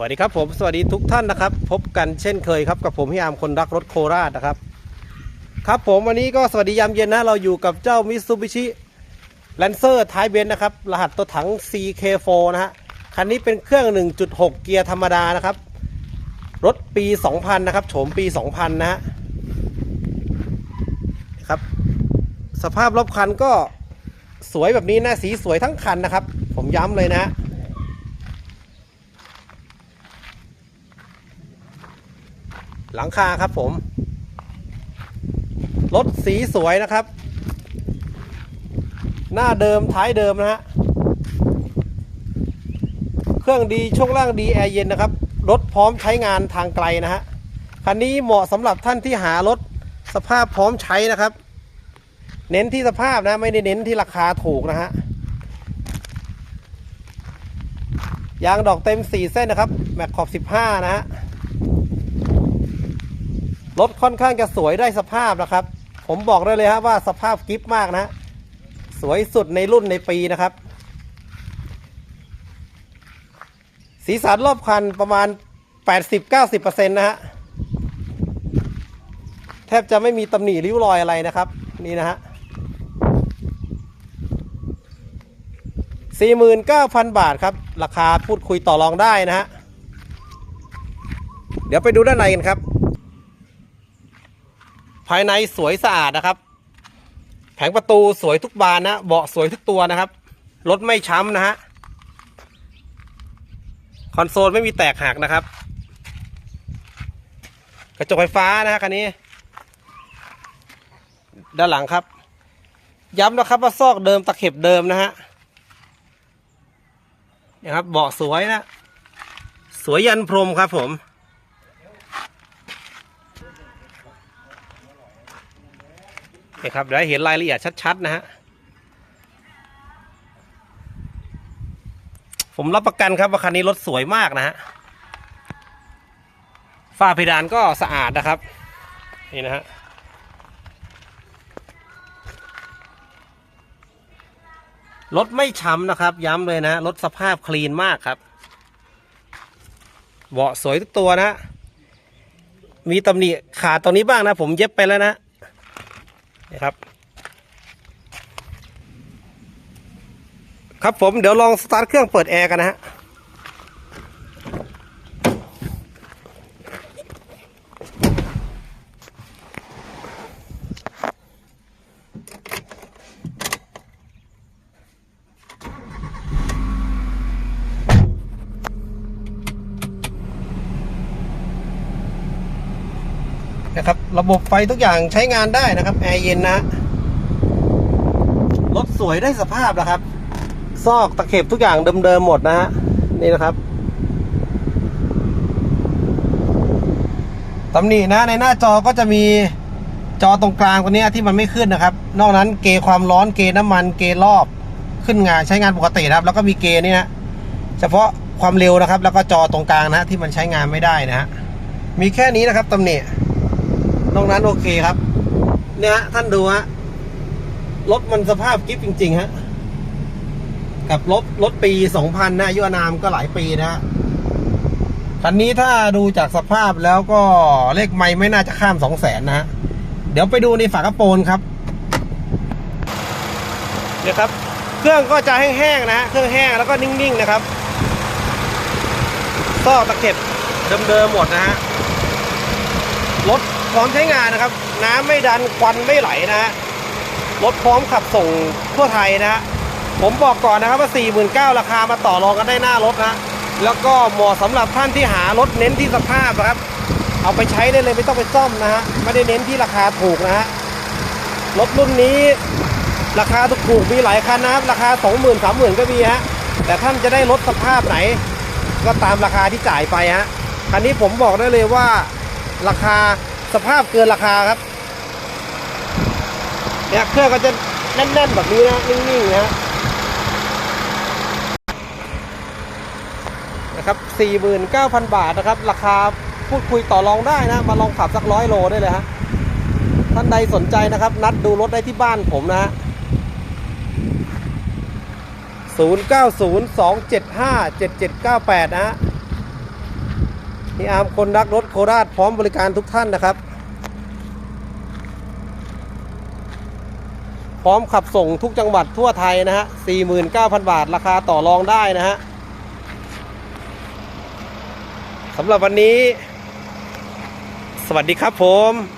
วัสดีครับผมสวัสดีทุกท่านนะครับ พบกันเช่นเคยครับกับผมพี่อามคนรักรถโคราชนะครับ ครับผมวันนี้ก็สวัสดียามเย็นนะ เราอยู่กับเจ้ามิ t ซูบิชิแลนเซอร์ท้ายเบนซ์นะครับ รหัสตัวถัง CK4 นะฮะ คันนี้เป็นเครื่อง 1.6 เกียร์ธรรมดานะครับ รถปี 2000 นะครับโฉมปี 2000 นะฮะครับ สภาพรอบคันก็สวยแบบนี้นะสีสวยทั้งคันนะครับ ผมย้ำเลยนะฮะ หลังคาครับผม รถสีสวยนะครับ หน้าเดิมท้ายเดิมนะฮะ เครื่องดีช่วงล่างดีแอร์เย็นนะครับ รถพร้อมใช้งานทางไกลนะฮะ คันนี้เหมาะสำหรับท่านที่หารถสภาพพร้อมใช้นะครับ เน้นที่สภาพนะ ไม่ได้เน้นที่ราคาถูกนะฮะยางดอกเต็ม 4 เส้นนะครับ แม็กขอบ 15 นะฮะ รถค่อนข้างจะสวยได้สภาพนะครับ ผมบอกได้เลยฮะว่าสภาพกิฟต์มากนะ สวยสุดในรุ่นในปีนะครับ สีสันรอบคันประมาณ 80-90%นะฮะ แทบจะไม่มีตำหนิริ้วรอยอะไรนะครับ นี่นะฮะ49,000 บาทครับ ราคาพูดคุยต่อรองได้นะฮะ เดี๋ยวไปดูด้านในกันครับ ภายในสวยสะอาดนะครับ แผงประตูสวยทุกบานนะเบาะสวยทุกตัวนะครับรถไม่ช้ำนะฮะคอนโซลไม่มีแตกหักนะครับ กระจกไฟฟ้านะฮะคันนี้ ด้านหลังครับ ย้ำนะครับว่าซอกเดิมตะเข็บเดิมนะฮะนี่ยครับเบาะสวยนะ สวยยันพรมครับผม นี่ครับเดี๋ยวให้เห็นรายละเอียดชัดๆนะฮะผมรับประกันครับว่าคันนี้รถสวยมากนะฮะฝ้าเพดานก็สะอาดนะครับ นี่นะฮะรถไม่ช้ำนะครับ ย้ำเลยนะรถสภาพคลีนมากครับเบาะสวยทุกตัวนะ มีตำหนิขาดตรงนี้บ้างนะ ผมเย็บไปแล้วนะ นะครับ ครับผมเดี๋ยวลองสตาร์ทเครื่องเปิดแอร์กันนะฮะ นะครับ ระบบไฟทุกอย่างใช้งานได้นะครับ แอร์เย็นนะ รถสวยได้สภาพนะครับ ซอกตะเข็บทุกอย่างเดิมๆหมดนะฮะ นี่นะครับตำหนินะในหน้าจอก็จะมีจอตรงกลางตัวนี้ที่มันไม่ขึ้นนะครับ นอกนั้นเกความร้อนเกน้ำมันเกรอบขึ้นงานใช้งานปกตินะครับ แล้วก็มีเกนี่นะเฉพาะความเร็วนะครับ แล้วก็จอตรงกลางนะที่มันใช้งานไม่ได้นะฮะมีแค่นี้นะครับตำหนิ นอกนั้นโอเคครับ เนี่ยฮะท่านดูฮะรถมันสภาพกิฟจริง ๆ ฮะ กับรถรถปี2000นนะยุอนามก็หลายปีนะฮะคันนี้ถ้าดูจากสภาพแล้วก็เลขไม่ไม่น่าจะข้าม2 0 0แสนนะฮะ เดี๋ยวไปดูในฝากระโปรงครับเนี่ยครับ เครื่องก็จะแห้งๆนะฮะ เครื่องแห้งแล้วก็นิ่งๆนะครับซอกตะเข็บเดิมๆหมดนะฮะ รถ พร้อมใช้งานนะครับ น้ำไม่ดันควันไม่ไหลนะฮะรถพร้อมขับส่งทั่วไทยนะฮะผมบอกก่อนนะครับว่า 49,000ราคามาต่อรองกันได้หน้ารถนะแล้วก็เหมาะสำหรับท่านที่หารถเน้นที่สภาพนะครับ เอาไปใช้ได้เลยไม่ต้องไปซ่อมนะฮะไม่ได้เน้นที่ราคาถูกนะฮะรถรุ่นนี้ราคาถูกๆมีหลายคันนะครับ ราคา 20,000 30,000 ก็มีฮะแต่ท่านจะได้รถสภาพไหน ก็ตามราคาที่จ่ายไปฮะคันนี้ผมบอกได้เลยว่าราคา สภาพเกินราคาครับเนี่ยเครื่องก็จะแน่นๆแบบนี้นะนิ่งๆนะฮะนะครับ49,000 บาทนะครับ ราคาพูดคุยต่อรองได้นะ มาลองขับสักร้อยโลได้เลยฮะท่านใดสนใจนะครับ นัดดูรถได้ที่บ้านผมนะฮะ0902757798 นะฮะ พี่อาร์มคนรักรถโคราชพร้อมบริการทุกท่านนะครับ พร้อมขับส่งทุกจังหวัดทั่วไทยนะฮะ 49,000 บาทราคาต่อรองได้นะฮะสำหรับวันนี้ สวัสดีครับผม